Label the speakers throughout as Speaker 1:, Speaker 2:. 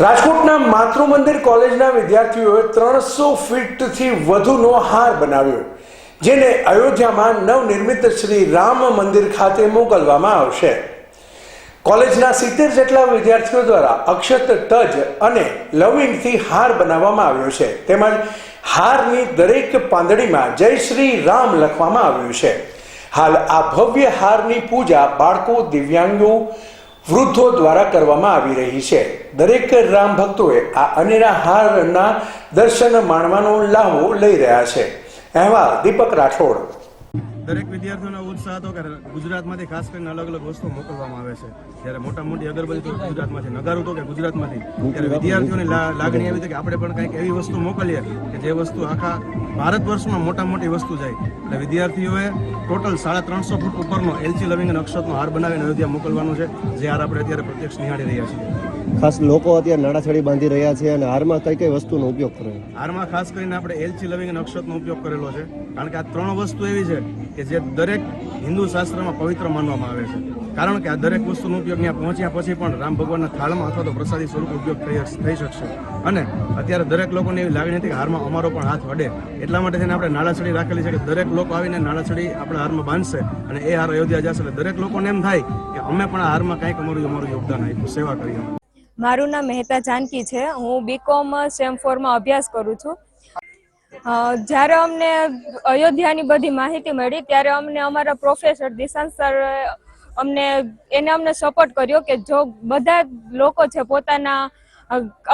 Speaker 1: રાજકોટના માતૃ મંદિર કોલેજના વિદ્યાર્થીઓએ ત્રણસો ફીટથી વધુનો હાર બનાવ્યો. જેને અયોધ્યામાં નવનિર્મિત શ્રી રામ મંદિર ખાતે મોકલવામાં આવશે. કોલેજના સિત્તેર જેટલા વિદ્યાર્થીઓ દ્વારા અક્ષત તજ અને લવિંગથી હાર બનાવવામાં આવ્યો છે. તેમજ હારની દરેક પાંદડીમાં જય શ્રી રામ લખવામાં આવ્યું છે. હાલ આ ભવ્ય હારની પૂજા બાળકો, દિવ્યાંગો વૃદ્ધો દ્વારા કરવામાં આવી રહી છે. દરેક રામ ભક્તોએ આ અનેરા હારના દર્શન માણવાનો લાહો લઈ રહ્યા છે. અહેવાલ દીપક રાઠોડ.
Speaker 2: દરેક વિદ્યાર્થીઓનો ઉત્સાહ હતો કે ગુજરાતમાંથી ખાસ કરીને અલગ અલગ વસ્તુ મોકલવામાં આવે છે. જ્યારે મોટા મોટી અગરબત્તી તો ગુજરાતમાંથી નગારું તો કે ગુજરાતમાંથી. ત્યારે વિદ્યાર્થીઓની લાગણી એવી હતી કે આપણે પણ કંઈક એવી વસ્તુ મોકલીએ કે જે વસ્તુ આખા ભારત વર્ષમાં મોટા મોટી વસ્તુ જાય. એટલે વિદ્યાર્થીઓએ ટોટલ સાડા ત્રણસો ફૂટ ઉપરનો એલચી લવિંગ અને અક્ષતનો હાર બનાવીને અયોધ્યા મોકલવાનું છે. જે હાર આપણે અત્યારે પ્રત્યક્ષ નિહાળી રહ્યા છીએ.
Speaker 3: ખાસ લોકો અત્યારે નાડાછડી બાંધી રહ્યા છે અને હારમાં કઈ કઈ વસ્તુનો ઉપયોગ કરે?
Speaker 2: હારમાં ખાસ કરીને આપણે એલચી લવિંગ અને અક્ષતનો ઉપયોગ કરેલો છે. કારણ કે આ ત્રણ વસ્તુ એવી છે કે જે દરેક હિન્દુ શાસ્ત્રમાં પવિત્ર માનવામાં આવે છે. કારણ કે આ દરેક વસ્તુનો ઉપયોગ ત્યાં પહોંચ્યા પછી પણ રામ ભગવાનના થાળમાં અથવા તો પ્રસાદી સ્વરૂપ ઉપયોગ થઈ શકશે. અને અત્યારે દરેક લોકોને એવી લાગણી હતી કે હારમાં અમારો પણ હાથ વડે. એટલા માટે થઈને આપણે નાળાછડી રાખેલી છે કે દરેક લોકો આવીને નાળાછડી આપણા હારમાં બાંધશે અને એ હાર અયોધ્યા જશે. એટલે દરેક લોકોને એમ થાય કે અમે પણ આ હારમાં કંઈક અમારું અમારું યોગદાન આપ્યું, સેવા કરી
Speaker 4: મારું નામ મહેતા જાનકી છે. હું બીકોમ સેમ ફોરમાં અભ્યાસ કરું છું. જ્યારે અમને અયોધ્યાની બધી માહિતી મળી, ત્યારે અમને અમારા પ્રોફેસર દિશાંત સર અમને, એને અમને સપોર્ટ કર્યો કે જો બધા લોકો છે પોતાના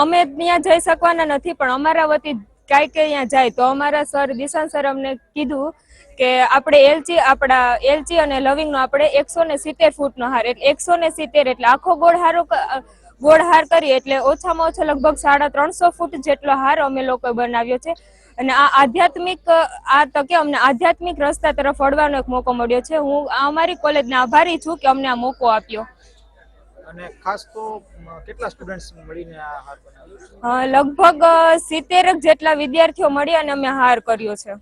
Speaker 4: અમે ત્યાં જઈ શકવાના નથી, પણ અમારા વતી કાંઈ કે અહીંયા જાય, તો અમારા સર દિશાંત સર અમને કીધું કે આપણે એલચી, આપણા એલચી અને લવિંગનો આપણે એકસો ને સિત્તેર ફૂટનો હાર, એટલે એકસો ને સિત્તેર, એટલે આખો ગોળ હારો ગોળ હાર કરીએ, એટલે ઓછામાં ઓછા લગભગ સાડા ત્રણસો ફૂટ જેટલો હાર અમે લોકોએ બનાવ્યો છે. અને આ આધ્યાત્મિક આ તકે અમને આધ્યાત્મિક રસ્તા તરફ વળવાનો એક મોકો મળ્યો છે. હું અમારી કોલેજને આભારી છું કે અમને આ મોકો આપ્યો.
Speaker 5: અને ખાસ તો કેટલા સ્ટુડન્ટ્સ મળીને આ હાર બનાવ્યો
Speaker 4: લગભગ સિત્તેર જેટલા વિદ્યાર્થીઓ મળી અને અમે હાર કર્યો છે.